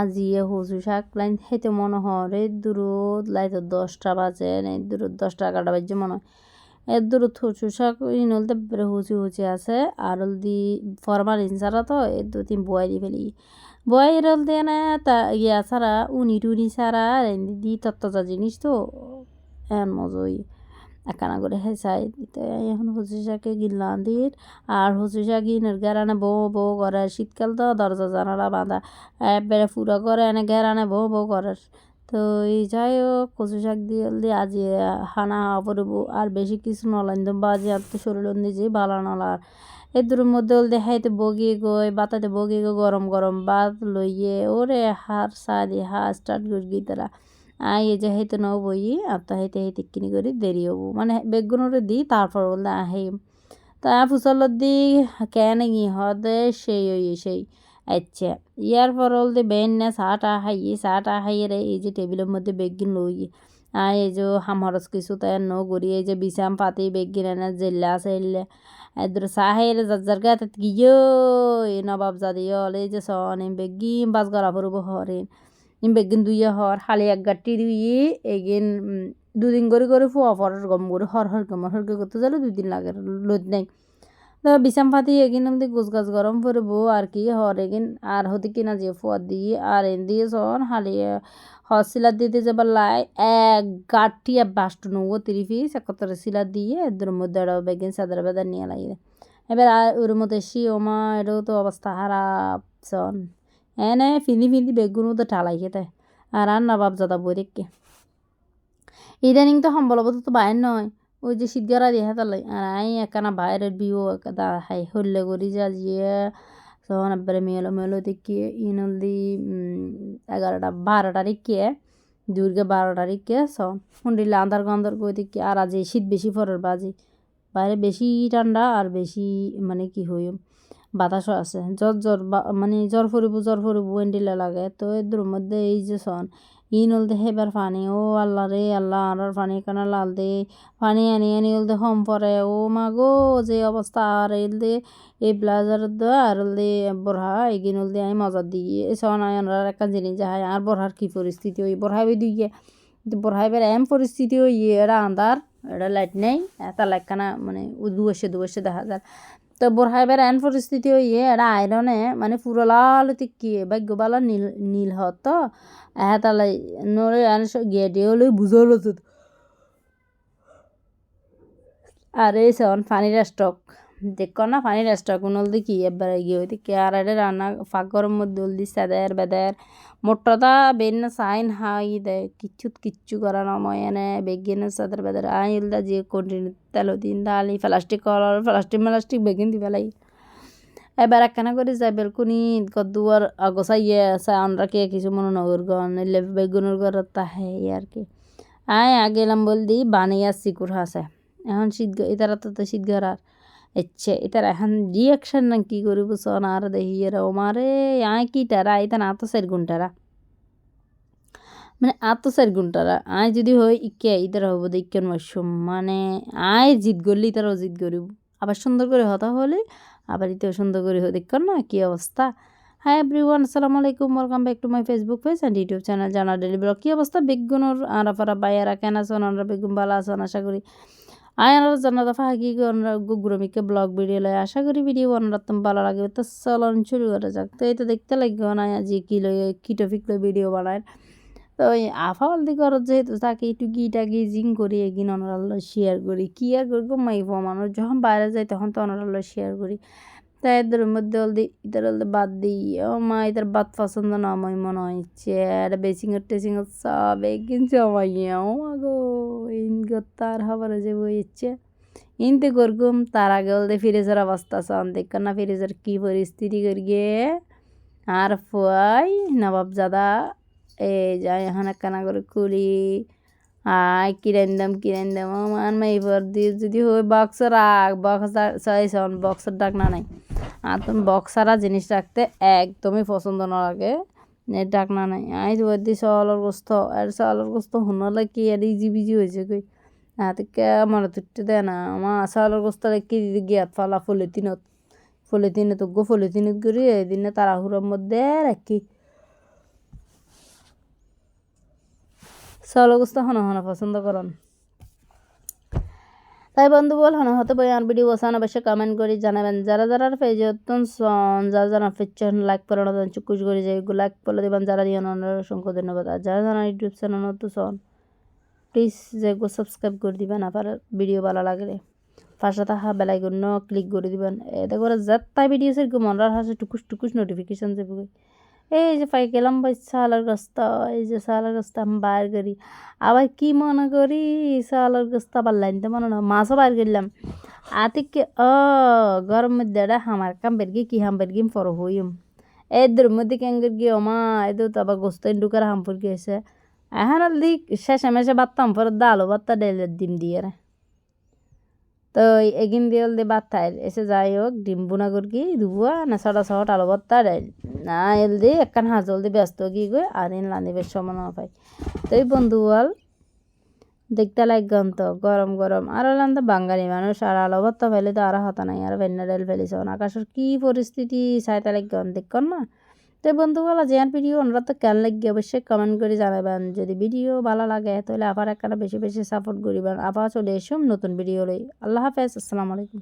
আজিয়ে হসু শাক লাইন হেতে মনে হয়, এই দূরত লাইতে দশটা বাজে এই দূরত দশটা এগারোটা বাজে মনে হয়। এর দূরত হসু শাক ইন হলতে বেড়ে হুচি হুচি আছে, আর হলদি ফরমাল ইনসারা তো এর দু তিন বয় দি ফেলি। বয় এর হলতে না তা ইয়া ছাড়া, উনি টুনি ছাড়া দি তত্ত্বজা জিনিস তো এমন মজই। একানা করে হেসাই দিতে। এখন হসু শাকে গিল্লান দির আর হসু শাক ইনের গেরানে বউ বউ করে। শীতকাল তো দরজা, জানালা বাঁধা, একবারে ফুরা করে এনে গেরানে বউ বউ করে। তো এই যাই হোক কচু শাক দিয়ে দিয়ে আজি হানা পড়ব আর বেশি কিছু নলাইন তো বাজি আর তো শরীর দিয়ে ভালো নলার এদুর মধ্যে হলদে হাইতে বগিয়ে গই, বাতাতে বগিয়ে গো গরম গরম বাত লইয়ে, ওরে হার সাদি হা স্টার্ট করি তারা আই এই যে হেতে নব বই তো হেতে হেতে কিনি করে দেরি হব। মানে বেগুনরে দিই, তারপর বলতে আহে। তা ফুসলত দি কেন গি হদে সেই ওই সেই আচ্ছা। ইয়ার পর হলদে বেন না চাটা খাইয়ে চাটা খাইয়ে রে, এই যে টেবিলের মধ্যে বেগিন লই। আর এই যে হামরস কিছু তাই ন করি, এই যে বিছাম পাতি বেগিন এনে জেল্লা সেল্লে এদুর চাহের যার গাতে গিয়ে নবাব জাদি হল এই যে সন বেগিন বাস পড়ব হরেন। বেগিন দুইয়ে হর হালি এক গাটি দুইয়ে এগিন দুদিন করে করে ফুয়া পরের গম করে হর হর গম হর করতে যালে দুই দিন লাগে লোদ নাই তো বিছাম ফাতি এগিন আমাদের গোছ গাছ গরম করব আর কি হর এগিন আর হতে কিনা যে ফুয়া দিয়ে আর এন দিয়ে সন হালিয়ে হর সিলার দিতে যাবার লাই এক গাঠিয়া বাস্ট নৌ তিরি পিস একত্রে সিলার দিয়ে এদের মধ্যে বেগিন সাদার বেদার নিয়ে লাগিয়ে এবার আর ওর মধ্যে সি ওমা এটাও তো অবস্থা খারাপ এনে ফিনি ফিনি বেগুন তো ঠালাই খেতে আর আর নবাব জাদা বই দেখকে ইদানিং তো সম্বলবত তো বাইর নয় ওই যে শীতগারা দিয়ে হেতালাই আর আই একানা বাইরের বিও দা হাই হল্লে করি যা জিয়ে তখন একবারে মেলো মেলো দেখিয়ে ইনল দি এগারোটা বারোটা রেখে দুর্গে বারোটা রেখে সন হুন্ডিলে আন্ধার গন্ধার করে দেখি আর আজ শীত বেশি পরের বাজে বাইরে বেশি ঠান্ডা আর বেশি মানে কি হই বাতাসও আছে। জ্বর জ্বর মানে জ্বর ফুরিব জ্বর ফুরিব এন্ডিলে লাগে। তো এদের মধ্যে এই যে সন ইন হলতে হেবার পানি, ও আল্লাহ রে আল্লাহ আর পানি কানা লাল দে। পানি আনি আনি হলতে হম পরে ও মা গো যে অবস্থা আর এলদে এই ব্লাজার দো আর হলদে বড়হা এগিন হলদে আমি মজা দিয়ে সন আয়নার একটা জিনিস যাহাই আর বড়হার কি পরিস্থিতি ওই বড়হাবে দিয়ে বড়হাইবার এম পরিস্থিতি ওই এরা আন্দার এটা লাইট নেই, এটা লাইট কানা মানে দুবসে দুবসে দেখা যায়। তো বোরহাইবার এন পরিস্থিতি হইয়ে এটা আয়রনে মানে পুরো লাল কি ভাগ্য বালা নীল নীল হত তো। এহাতালাই নরে এন গিয়ে দিয়ে হলে বুঝল আর এই সন পানির স্টক দেখ না, পানির স্টক উনল দেখি এবার গিয়ে হইতে। কে এটা রান্না ফাঁকর মধ্যে দি সেদের বেদের মোট্টতা বেন সাইন হাই দে কিচ্ছুত কিচ্ছু করা নময় এনে বেগিন সাদের বেদের। আইল দা যে কন্টিনিউ তেলো দিন দালি প্লাস্টিক, কলর প্লাস্টিক প্লাস্টিক বেগিন দি ফেলাই এবার একখানা করে যাই বেলকুনি কদ্দুয়ার আগসাইয়ে আমরা কে কিছু মনে নগর গন এলে বেগুনের ঘর তাহে আর কি। আয় আগেলাম বল দি বানিয়া সিকুর হাসে এখন শীত এতারা তো শীত ঘর আর। ইচ্ছে এটার এখন রিয়াকশন না কি করিব সন আর দেখি এরা ওমারে আয় কিটারা এটা না তো চার ঘন্টারা মানে আত চার ঘন্টারা আয় যদি হয় ইকে ইতারা হব দেখেন মরশুম মানে আয় জিত করলে ইতারাও জিত করিব আবার সুন্দর করে হতা হলে আবার ইতেও সুন্দর করে দেখেন না কি অবস্থা হাই এভরিওয়ান আসসালামু আলাইকুম welcome back to my Facebook page and YouTube channel জানা ডেলি কী অবস্থা বেগুনোর আরাফারা বাইয়ারা কেন আছেন আমরা বেগুন ভালো আছেন আশা করি আয়ার জানা দফা হাকি গুগুরমিকে ব্লগ ভিডিও লয় আশা করি ভিডিও বানাতাম ভালো লাগবে। তো চলন শুরু করে যাক। তো এটা দেখতে লাগবে না আজি কি লই কি টপিক লই ভিডিও বানায়। তো ওই আফাওয়াল দিকে ওর যেহেতু তাকে একটু গিটা গিজিং করি এগিন অনারাল্লো শেয়ার করি। কি আর করি মাইব মানুষ, যখন বাইরে যায় তখন তো অনারাল্লো শেয়ার করি। তাই এদের মধ্যে হলদি ইতার হলদি বাদ দিই ও মা ইতার বাদ পছন্দ না আমার মনে হচ্ছে এটা বেসিংয়ের টেসিংয়ের সব কিনছে আমার ও মা গো ইন তার হবার যে বইছে ইনতে করগুম তার আগে হলদে ফ্রিজের অবস্থা সন দেখ না ফ্রিজের কি পরিস্থিতি করিয়ে আর ফুয়াই নবাব জাদা এ যাই এখন একখানা করে কুলি আয় কিরেন দাম কিরেন দাম আমার দিয়ে যদি হয় বক্স রাখ বক্স সন বক্সের ডাক না নাই আর তুমি বক্সারা জিনিস রাখতে একদমই পছন্দ না লাগে। এর ডাকনা নাই। আই তো দি সলর গোস্ত। আর সলর গোস্ত হুনলে কি আর ইজি বিজি হয়েছে কই? হাতে কে আমার তুটতে দেয় না। আমার সলর গোস্ত কি দিদি গিয়াত ফালা ফুলে তিনত ফুলে তিনে তো গো ফুলে তিনত করি এদিনে তাড়াহুড়োর মধ্যে রাখি। সলর গোস্ত হন হন পছন্দ করন। তাই বন্ধু বল, হন হতে বই আর ভিডিও বসান অবশ্যই কমেন্ট করে জানাবেন। যারা যারা পেজ অত্যন সন, যারা যারা পেজ লাইক করে না চুকুচ করে যাই লাইক করে দেবেন, যারা দিয়ে অসংখ্য ধন্যবাদ। আর যারা যারা ইউটিউব চ্যানেল নতুন সন প্লিজ যে গো সাবস্ক্রাইব করে দিবেন, আবার ভিডিও ভালো লাগলে। পাশে থাকা বেলাইকন ক্লিক করে দিবেন। এতে করে যাত্তাই ভিডিও সেরকম মনরার হাসে টুকুস টুকুস নোটিফিকেশন যাবে এই যে পাই গেলাম ভাই সালার গস্ত, এই যে সালার গস্ত আমি বাইর করি। আবার কি মনে করি? সালার গস্ত আবার লাইনতে মনে না মাছও বাইর করলাম। আতিকে, ও, গরম মধ্যে এটা হামার কাম বেরগি কি হাম বেরগি ফর হইম। এদের মধ্যে কেঙ্গের গিয়ে মা এদের তো আবার গোস্ত ঢুকার হামপুর গিয়েছে এখন দিক, শেষে মেশে বাত্তাম, পরে দালো বাত্তা ডেলের ডিম দিয়ে রে। তো এগিন দিয়ে দিয়ে বাত্তায় এসে যাই হোক, ডিম বুনা করি ধুয়া না ছটা ছটা আলো বাত্তা ডাইল না এল দিয়ে একখান হাজল দিয়ে ব্যস্ত গিয়ে গই আর ইন লানিবের সময় না পাই তো এই বন্ধু বল দেখতে লাগন তো গরম গরম। আর হলাম তো বাঙালি মানুষ, আর আলো বাত্তা ফেলে তো আর হতা নাই, আর ভেন্না ডেল ফেলিস আকাশের কি পরিস্থিতি, চাইতে লাগন দেখুন না তো বন্ধুগুলো যে ভিডিও ওনারা তো কেন লাগে অবশ্যই কমেন্ট করে জানাবেন। যদি ভিডিও ভালো লাগে তাহলে আবার একটা বেশি বেশি সাপোর্ট করিবেন। আবার চলে এসুম নতুন ভিডিও লই আল্লাহ হাফেজ, আসসালামু আলাইকুম।